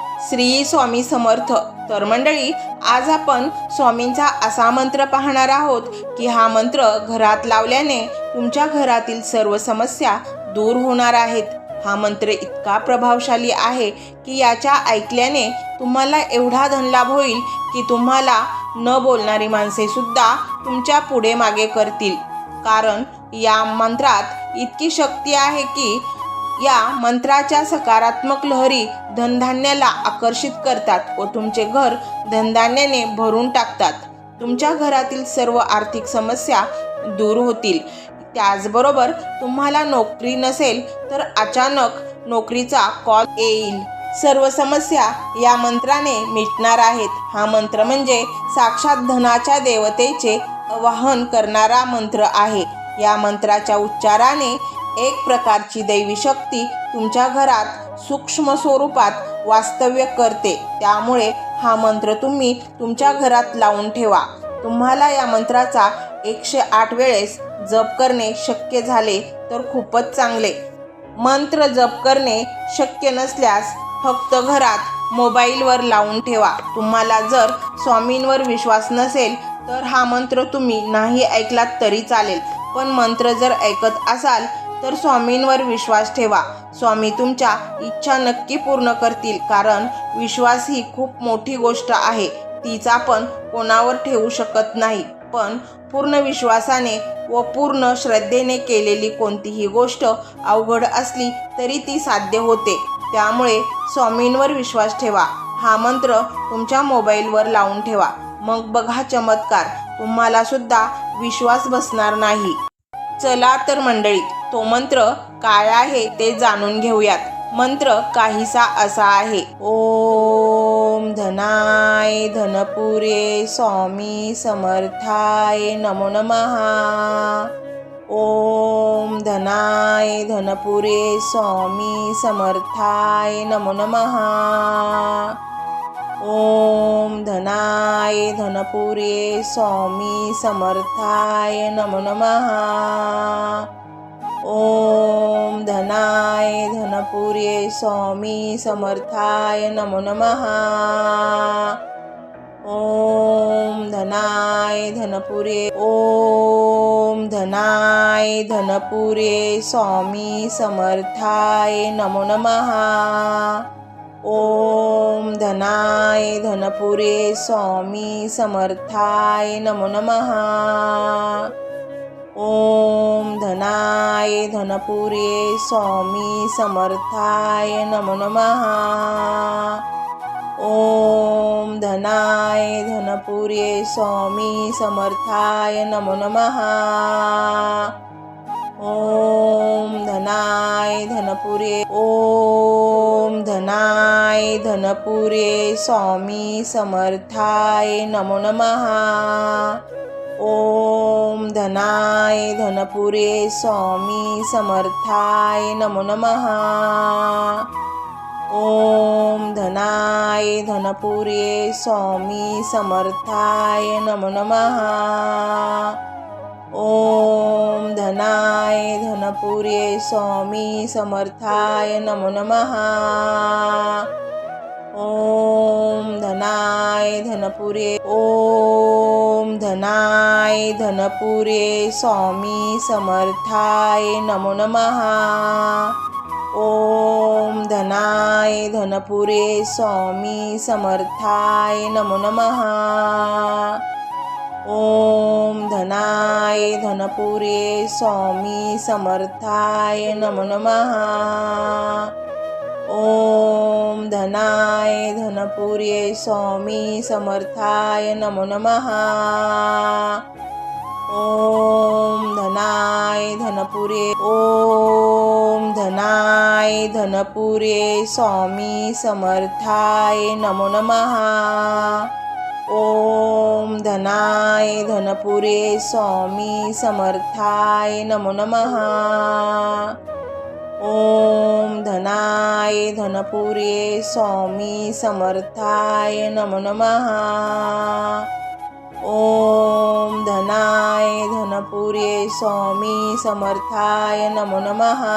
श्री स्वामी समर्थ. तर मंडळी आज आपण स्वामींचा असा मंत्र पाहणार आहोत की हा मंत्र घरात लावल्याने तुमच्या घरातील सर्व समस्या दूर होणार आहेत. हा मंत्र इतका प्रभावशाली आहे की याच्या ऐकल्याने तुम्हाला एवढा धनलाभ होईल की तुम्हाला न बोलणारी माणसे सुद्धा तुमच्यापुढे मागे करतील. कारण या मंत्रात इतकी शक्ती आहे की या मंत्राच्या सकारात्मक लहरी धनधान्याला आकर्षित करतात व तुमचे घर धनधान्याने भरून टाकतात. तुमच्या घरातील सर्व आर्थिक समस्या दूर होतील. त्याचबरोबर तुम्हाला नोकरी नसेल तर अचानक नोकरीचा कॉल येईल. सर्व समस्या या मंत्राने मिटणार आहेत. हा मंत्र म्हणजे साक्षात धनाच्या देवतेचे आवाहन करणारा मंत्र आहे. या मंत्राच्या उच्चाराने एक प्रकारची दैवी शक्ती तुमच्या घरात सूक्ष्म स्वरूपात वास्तव्य करते. त्यामुळे हा मंत्र तुम्ही तुमच्या घरात लावून ठेवा. तुम्हाला या मंत्राचा एकशे आठ वेळेस जप करणे शक्य झाले तर खूपच चांगले. मंत्र जप करणे शक्य नसल्यास फक्त घरात मोबाईलवर लावून ठेवा. तुम्हाला जर स्वामींवर विश्वास नसेल तर हा मंत्र तुम्ही नाही ऐकलात तरी चालेल. पण मंत्र जर ऐकत असाल तर स्वामींवर विश्वास ठेवा. स्वामी तुमच्या इच्छा नक्की पूर्ण करतील कारण विश्वास ही खूप मोठी गोष्ट आहे. तीच आपण कोणावर ठेवू शकत नाही. पण पूर्ण विश्वासाने व पूर्ण श्रद्धेने केलेली कोणतीही गोष्ट अवघड असली तरी ती साध्य होते. त्यामुळे स्वामींवर विश्वास ठेवा. हा मंत्र तुमच्या मोबाईलवर लावून ठेवा. मग बघा चमत्कार. तुम्हाला सुद्धा विश्वास बसणार नाही. चला तर मंडळी तो मंत्र काय आहे ते जाणून घेऊयात. मंत्र काहीसा असा आहे. ओम धनाय धनपुरे स्वामी समर्थाय नमो नमहा ओम धनाय धनपुरे स्वामी समर्थाय नमो नमहा ओम धनाय धनपुरे स्वामी समर्थाय नमो नमहा ओम धनाय धनपुरे स्वामी समर्थाय नमो नमहा ओम धनाय धनपुरे ओम धनाय धनपुरे स्वामी समर्थाय नमो नमहा ओम धनाय धनपुरे स्वामी समर्थाय नमो नमहा ओम धनाय धनपुरे स्वामी समर्थाय नमो नमहा ओम धनाय धनपुरे स्वामी समर्थाय नमो नमहा ओम धनाय धनपुरे ओम धनपुरे स्वामी समर्थाय नमो नमहा ओम धनाय धनपुरे स्वामी समर्थाय नमो नमहा ओम धनाय धनपुरे स्वामी समर्थाय नमो नमहा ओम धनाय धनपुरे स्वामी समर्थाय नमो नमहा ओम धनाय धनपुरे ओम धनाय धनपुरे स्वामी समर्थाय नमो नमहा ओम धनाय धनपुरे स्वामी समर्थाय नमो नमहा ओम धनाय धनपुरे स्वामी समर्थाय नमो नमहा ओम धनाय धनपुरे स्वामी समर्थाय नमो नमहा ओम धनाय धनपुरे ओम धनाय धनपुरे स्वामी समर्थाय नमो नमहा ओम धनाय धनपुरे स्वामी समर्थाय नमो नमहा ओम धनाय धनपुरे स्वामी समर्थाय नमो नमहा ॐ धनाय धनपुरे स्वामी समर्थाय नमो नमहा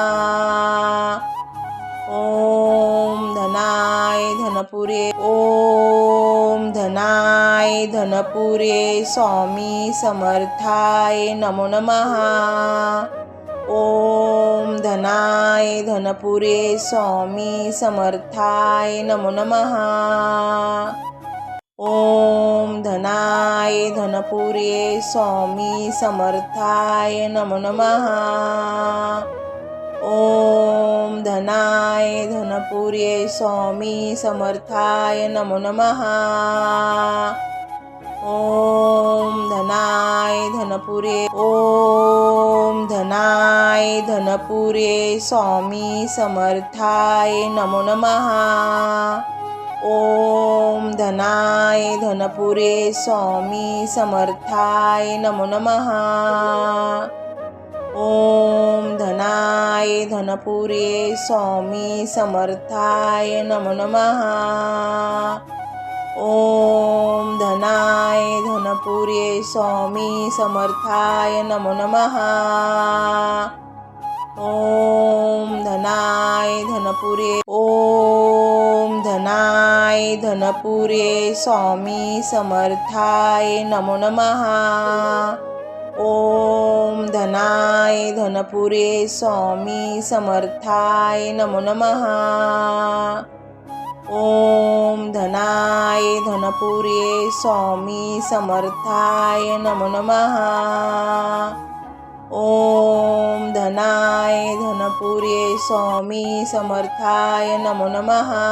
ॐ धनाय धनपुरे ॐ धनाय धनपुरे स्वामी समर्थाय नमो नमहा ओम धनाय धनपुरे स्वामी समर्थाय नमो नमहा ओम धनाय धनपुरे स्वामी समर्थाय नमो नमहा ओम धनाय धनपुरे स्वामी समर्थाय नमो नमहा ओम धनाय धनपुरे। ओम धनाय धनपुरे स्वामी समर्थाय नमो नमहा ओम धनाय धनपुरे स्वामी समर्थाय नमो नमहा ओम धनाय धनपुरे स्वामी समर्थाय नमो नमहा ओम धनाय धनपुरे स्वामी समर्थाय नमो नमहा ओम धनाय धनपुरे ओम धनाय धनपुरे स्वामी समर्थाय नमो नमहा ओम धनाय धनपुरे स्वामी समर्थाय नमो नमहा ओम धनाय धनपुरे स्वामी समर्थाय नमो नमहा ओम धनाय धनपुरे स्वामी समर्थाय नमो नमहा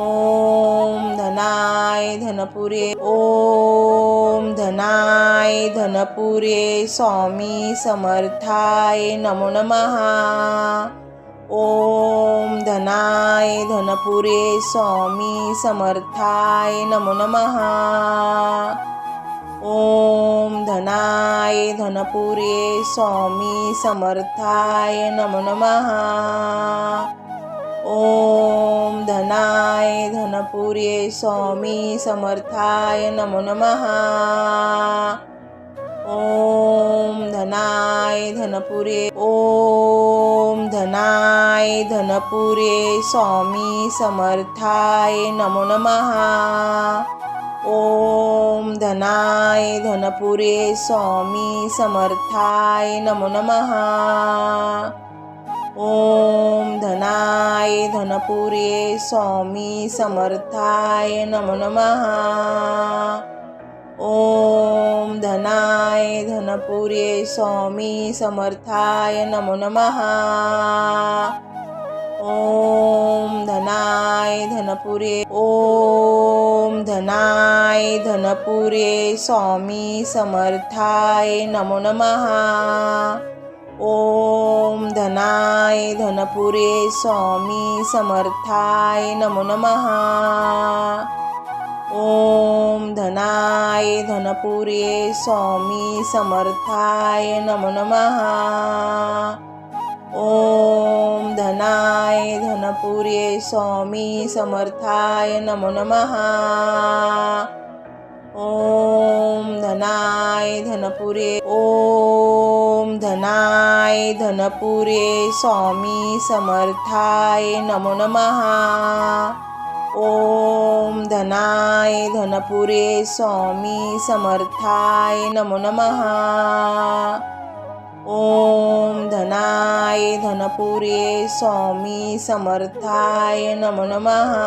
ओम धनाय धनपुरे ओम धनाय धनपुरे स्वामी समर्थाय नमो नमहा ओम धनाय धनपुरे स्वामी समर्थाय नमो नमहा ओम धनाय धनपुरे स्वामी समर्थाय नमो नमहा ॐ धनाय धनपुरे स्वामी समर्थाय नमो नमहा ॐ धनाय धनपुरे ॐ धनाय धनपुरे स्वामी समर्थाय नमो नमहा ओम धनाय धनपुरे स्वामी समर्थाय नमो नमहा ओम धनाय धनपुरे स्वामी समर्थाय नमो नमहा ओम धनाय धनपुरे स्वामी समर्थाय नमो नमहा ओम धनाय धनपुरे ओम धनाय धनपुरे स्वामी समर्थाय नमो नमहा ओम धनाय धनपुरे स्वामी समर्थाय नमो नमहा ओम धनाय धनपुरे स्वामी समर्थाय नमो नमहा ओम धनाय धनपुरे स्वामी समर्थाय नमो नमहा ओम धनाय धनपुरे ओम धनाय धनपुरे स्वामी समर्थाय नमो नमहा ओम धनाय धनपुरे स्वामी समर्थाय नमो नमहा ओम धनाय धनपुरे स्वामी समर्थाय नम नमहा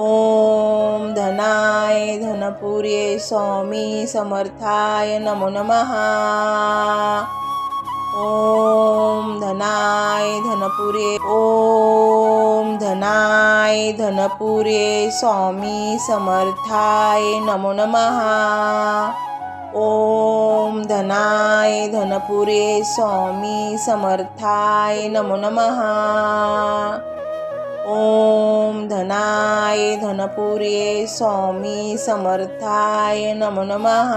ओम धनाय धनपुरे स्वामी समर्थाय नमो नमहा ओम धनाय धनपुरे ओम धनाय धनपुरे स्वामी समर्थाय नमो नमहा ओम धनाय धनपुरे स्वामी समर्थाय नमो नमहा ओम धनाय धनपुरे स्वामी समर्थाय नमो नमः।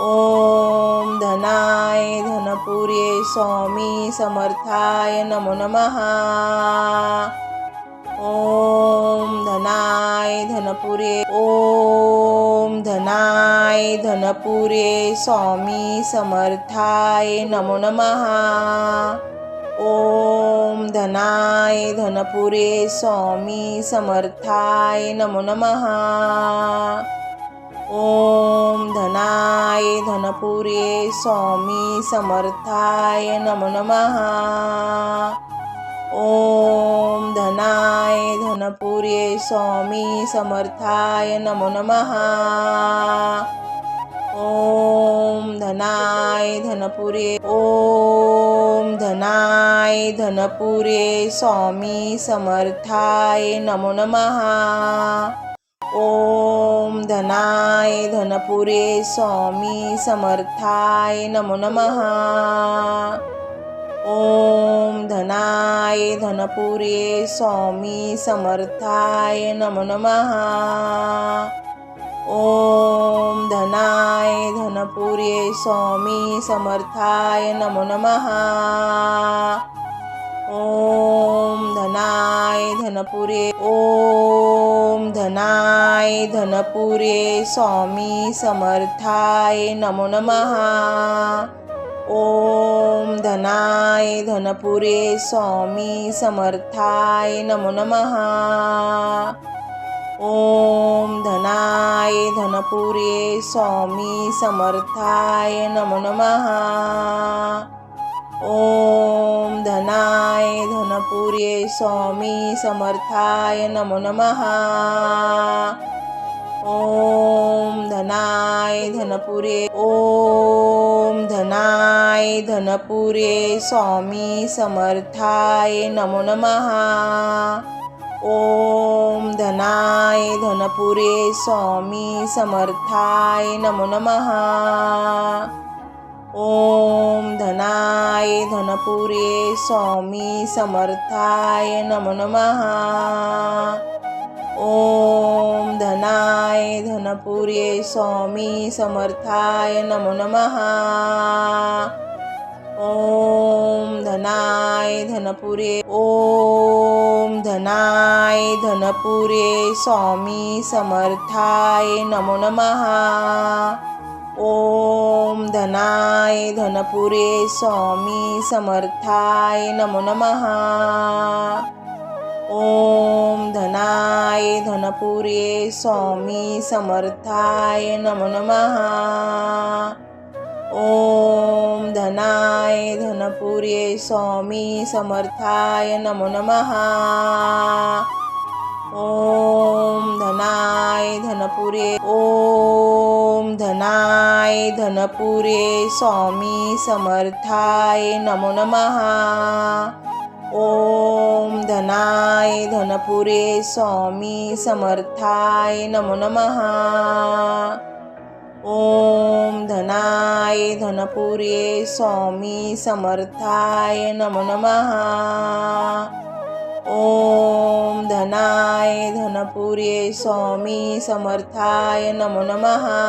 ओम धनाय धनपुरे स्वामी समर्थाय नमो नमहा ओम धनाय धनपुरे ओम धनाय धनपुरे स्वामी समर्थाय नमो नमहा ओम धनाय धनपुरे स्वामी समर्थाय नमो नमहा ओम धनाय धनपुरे स्वामी समर्थाय नमो नमहा ओम धनाय धनपुरे स्वामी समर्थाय नमो नमहा ओम धनाय धनपुरे ओम धनाय धनपुरे स्वामी समर्थाय नमो नमहा ओम धनाय धनपुरे स्वामी समर्थाय नमो नमहा ओम धनाय धनपुरे स्वामी समर्थाय नमो नमहा ओम धनाय धनपुरे स्वामी समर्थाय नमो नमहा ओम धनाय धनपुरे ओम धनाय धनपुरे स्वामी समर्थाय नमो नमहा ओम धनाय धनपुरे स्वामी समर्थाय नमो नमहा ओम धनाय धनपुरे स्वामी समर्थाय नमो नमहा ओम धनाय धनपुरे स्वामी समर्थाय नमो नमहा ओम धनाय धनपुरे ओम धनाय धनपुरे स्वामी समर्थाय नमो नमहा ओम धनाय धनपुरे स्वामी समर्थाय नमो नमहा ओम धनाय धनपुरे स्वामी समर्थाय नमो नमहा ओम धनाय धनपुरे स्वामी समर्थाय नमो नमहा ओम धनाय धनपुरे ओम धनाय धनपुरे स्वामी समर्थाय नमो नमहा ओम धनाय धनपुरे स्वामी समर्थाय नमो नमहा ओम धनाय धनपुरे स्वामी समर्थाय नम नमहा ओम धनाय धनपुरे स्वामी समर्थाय नमो नमहा ओम धनाय धनपुरे ओम धनाय धनपुरे स्वामी समर्थाय नमो नमः। ओम धनाय धनपुरे स्वामी समर्थाय नमो नमहा ओम धनाय धनपुरे स्वामी समर्थाय नमो नमहा ओम धनाय धनपुरे स्वामी समर्थाय नमो नमहा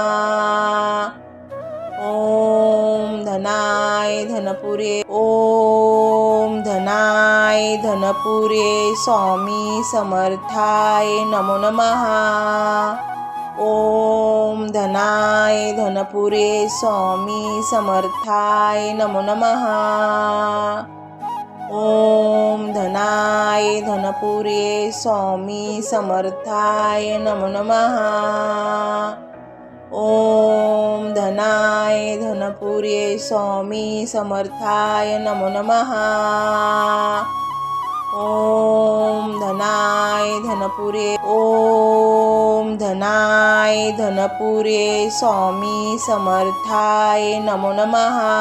ओम धनाय धनपुरे ओम धनाय धनपुरे स्वामी समर्थाय नमो नमहा ओम धनाय धनपुरे स्वामी समर्थाय नमो नमहा ओम धनाय धनपुरे स्वामी समर्थाय नमो नमहा ओम धनाय धनपुरे स्वामी समर्थाय नमो नमहा ओम धनाय धनपुरे ओम धनाय धनपुरे स्वामी समर्थाय नमो नमहा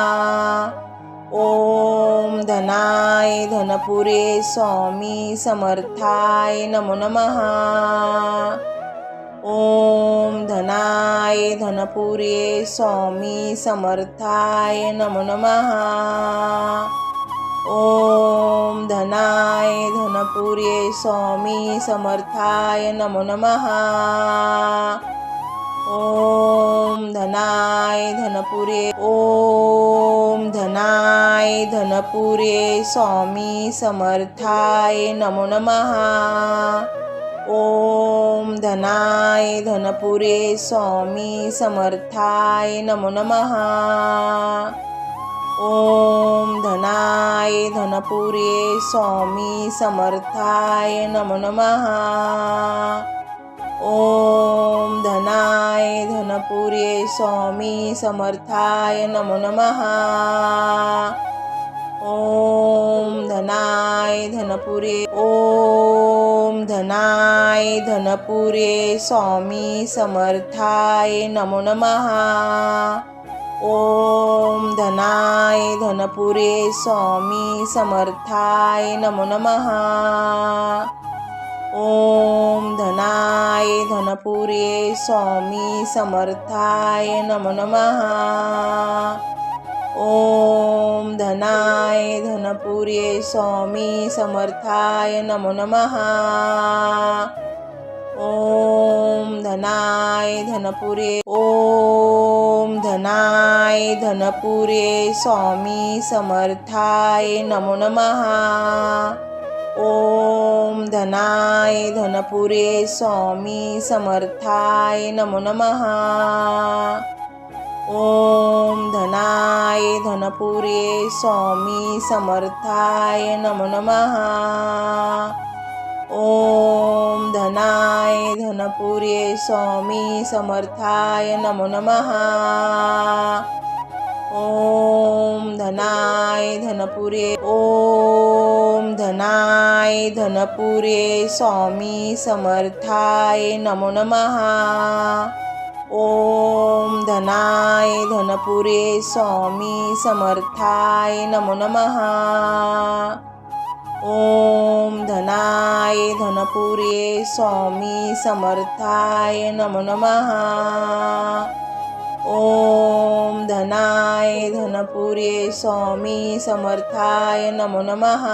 ओम धनाय धनपुरे स्वामी समर्थाय नमो नमहा ओम धनाय धनपुरे स्वामी समर्थाय नमो नमहा ओम धनाय धनपुरे स्वामी समर्थाय नमो नमहा ओम धनाय धनपुरे ओम धनाय धनपुरे स्वामी समर्थाय नमो नमहा ओम धनाय धनपुरे स्वामी समर्थाय नमो नमः। ओम धनाय धनपुरे स्वामी समर्थाय नमो नमः। ओम धनाय धनपुरे स्वामी समर्थाय नमो नमः। ओम धनाय धनपुरे ओम धनाय धनपुरे स्वामी समर्थाय नमो नमहा ओम धनाय धनपुरे स्वामी समर्थाय नमो नमः। ओम धनाय धनपुरे स्वामी समर्थाय नमो नमः। ॐ धनाय धनपुरे स्वामी समर्थाय नमो नमः। ॐ धनाय धनपुरे ॐ धनाय धनपुरे स्वामी समर्थाय नमो नमः। ॐ धनाय धनपुरे स्वामी समर्थाय नमो नमः। ओम धनाय धनपुरे स्वामी समर्थाय नमो नमः। ओम धनाय धनपुरे स्वामी समर्थाय नमो नमः। ओम धनाय धनपुरे ओम धनाय धनपुरे स्वामी समर्थाय नमो नमः। ओम धनाय धनपुरे स्वामी समर्थाय नमो नमः। ओम धनाय धनपुरे स्वामी समर्थाय नमो नमः। ओम धनाय धनपुरे स्वामी समर्थाय नमो नमः।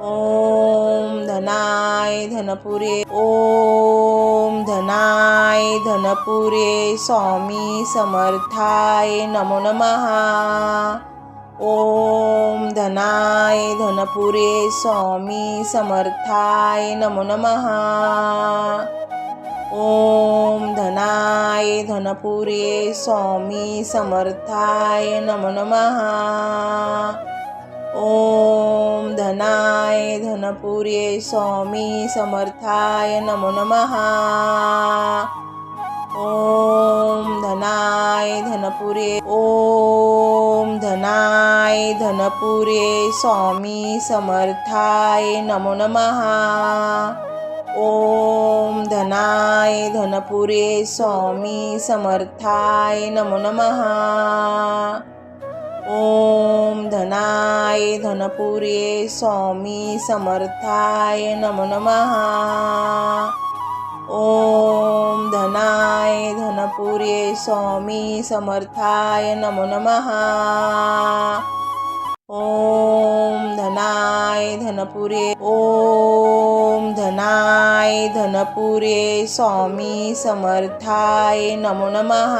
ओम धनाय धनपुरे ओम धनाय धनपुरे स्वामी समर्थाय नमो नमहा ओम धनाय धनपुरे स्वामी समर्थाय नमो नमः। ओम धनाय धनपुरे स्वामी समर्थाय नमो नमः। ओम धनाय धनपुरे स्वामी समर्थाय नमो नमहा ओम धनाय धनपुरे ओम धनाय धनपुरे स्वामी समर्थाय नमो नमहा ओम धनाय धनपुरे स्वामी समर्थाय नमो नमः। ओम धनाय धनपुरे स्वामी समर्थाय नमो नमः। ओम धनाय धनपुरे स्वामी समर्थाय नमो नमः। ओम धनाय धनपुरे ओम धनाय धनपुरे स्वामी समर्थाय नमो नमः।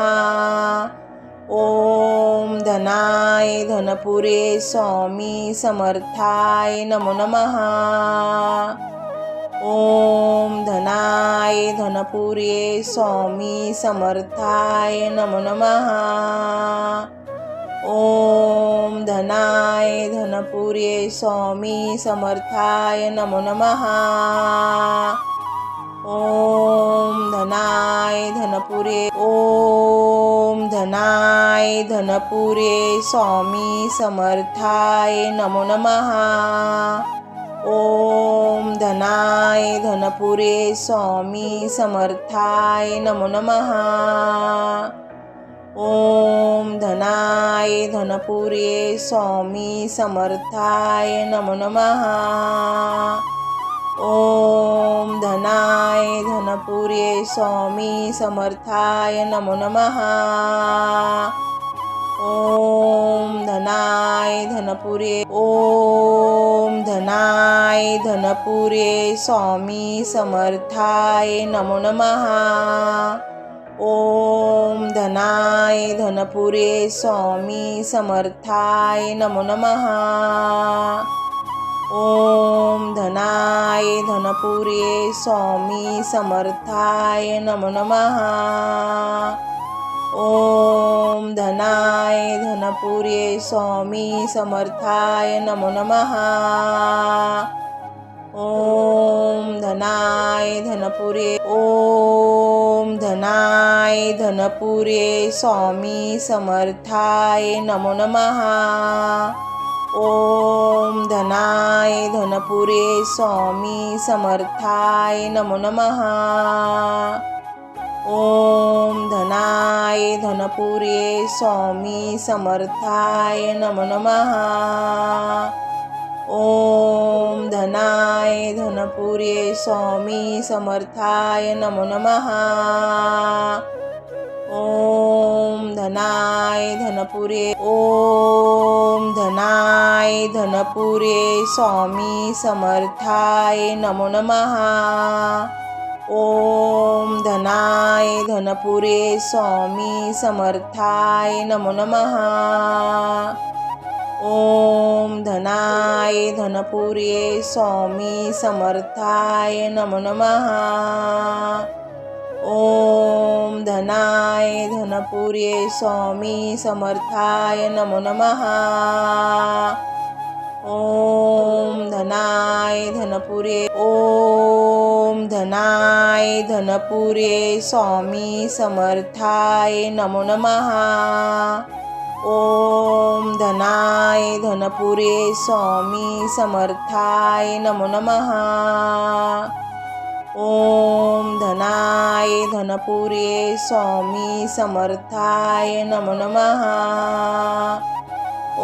ओम धनाय धनपुरे स्वामी समर्थाय नमो नमः। ओम धनाय धनपुरे स्वामी समर्थाय नमो नमः। ओम धनाय धनपुरे स्वामी समर्थाय नमो नमः। ओम धनाय धनपुरे ओम धनाय धनपुरे स्वामी समर्थाय नमो नमहा ओम धनाय धनपुरे स्वामी समर्थाय नमो नमहा ओम धनाय धनपुरे स्वामी समर्थाय नमो नमहा ओम धनाय धनपुरे स्वामी समर्थाय नमो नमः। ओम धनाय धनपुरे ओम धनाय धनपुरे स्वामी समर्थाय नमो नमः। ओम धनाय धनपुरे स्वामी समर्थाय नमो नमः। ओम धनाय धनपुरे स्वामी समर्थाय नमो नमः। ओम धनाय धनपुरे स्वामी समर्थाय नमो नमः। ओम धनाय धनपुरे ओम धनाय धनपुरे स्वामी समर्थाय नमो नमः। ओम धनाय धनपुरे स्वामी समर्थाय नमो नमः। ओम धनाय धनपुरे स्वामी समर्थाय नमो नमः। ओम धनाय धनपुरे स्वामी समर्थाय नमो नमः। ओम धनाय धनपुरे ओम धनाय धनपुरे स्वामी समर्थाय नमो नमहा ओम धनाय धनपुरे स्वामी समर्थाय नमो नमः। ओम धनाय धनपुरे स्वामी समर्थाय नमो नमः। ओम धनाय धनपुरे स्वामी समर्थाय नमो नमः। ओम धनाय धनपुरे ओम धनाय धनपुरे स्वामी समर्थाय नमो नमः। ओम धनाय धनपुरे स्वामी समर्थाय नमो नमः। ओम धनाय धनपुरे स्वामी समर्थाय नम नमः।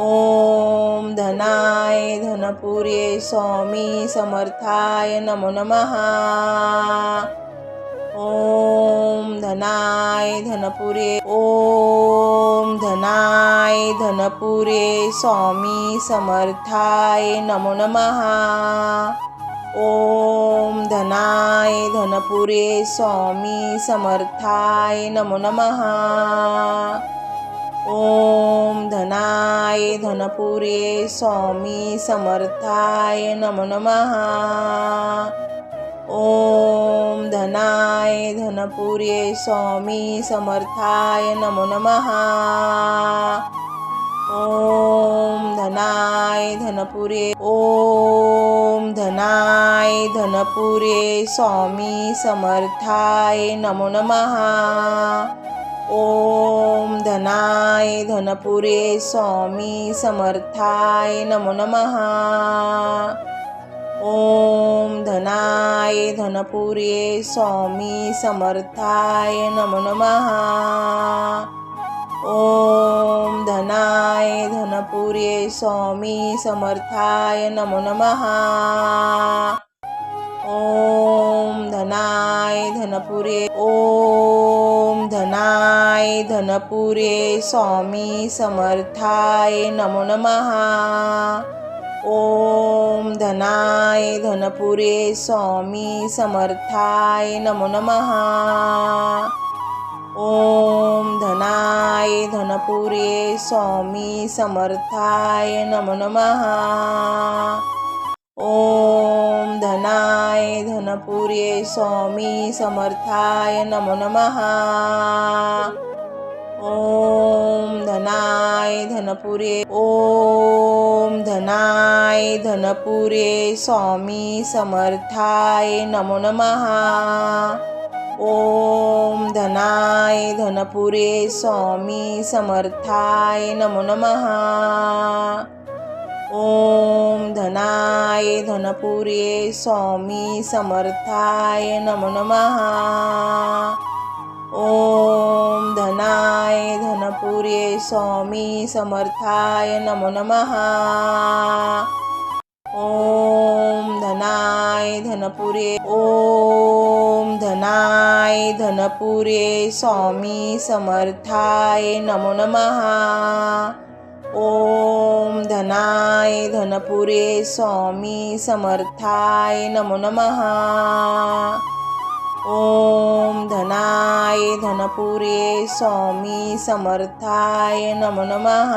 ओम धनाय धनपुरे स्वामी समर्थाय नमो नमः। ओम धनाय धनपुरे ओम धनाय धनपुरे स्वामी समर्थाय नमो नमः। ओम धनाय धनपुरे स्वामी समर्थाय नमो नमः। ओम धनाय धनपुरे स्वामी समर्थाय नमो नमः। ओम धनाय धनपुरे स्वामी समर्थाय नमो नमः। ओम धनाय धनपुरे ओम धनाय धनपुरे स्वामी समर्थाय नमो नमहा ओम धनाय धनपुरे स्वामी समर्थाय नमो नमहा ओम धनाय धनपुरे स्वामी समर्थाय नमो नमः। ओम धनाय धनपुरे स्वामी समर्थाय नमो नमः। ओम धनाय धनपुरे ओम धनाय धनपुरे स्वामी समर्थाय नमो नमः। ओम धनाय धनपुरे स्वामी समर्थाय नमो नमः। ओम धनपुरे स्वामी समर्थाय नमो नमः। ओम धनाय धनपुरे स्वामी समर्थाय नमो नमः। ओम धनाय धनपुरे ॐ धनाय धनपुरे स्वामी समर्थाय नमो नमः। ओम धनाय धनपुरे स्वामी समर्थाय नमो नमः। ओम धनाय धनपुरे स्वामी समर्थाय नमो नमः। ओम धनाय धनपुरे स्वामी समर्थाय नमो नमः। ओम धनाय धनपुरे ॐ धनाय धनपुरे स्वामी समर्थाय नमो नमः। ॐ धनाय धनपुरे स्वामी समर्थाय नमो नमः। ॐ धनाय धनपुरे स्वामी समर्थाय नमो नमः।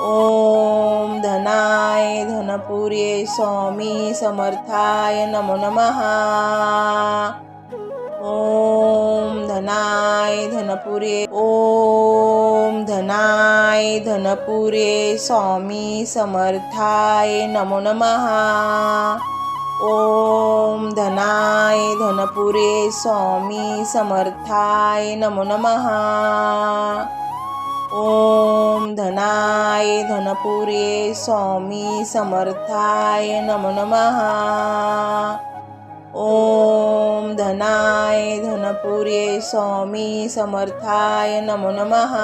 ओम धनाय धनपुरे स्वामी समर्थाय नमो नमः। ओम धनाय धनपुरे ओम धनाय धनपुरे स्वामी समर्थाय नमो नमः। ओम धनाय धनपुरे स्वामी समर्थाय नमो नमः। ओम धनाय धनपुरे स्वामी समर्थाय नम नमः। ओम धनाय धनपुरे स्वामी समर्थाय नमो नमः।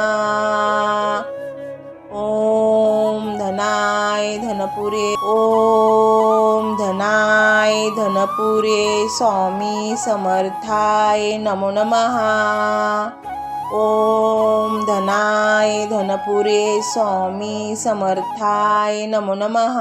ओम धनाय धनपुरे ओम धनाय धनपुरे स्वामी समर्थाय नमो नमः। ओम धनाय धनपुरे स्वामी समर्थाय नमो नमः।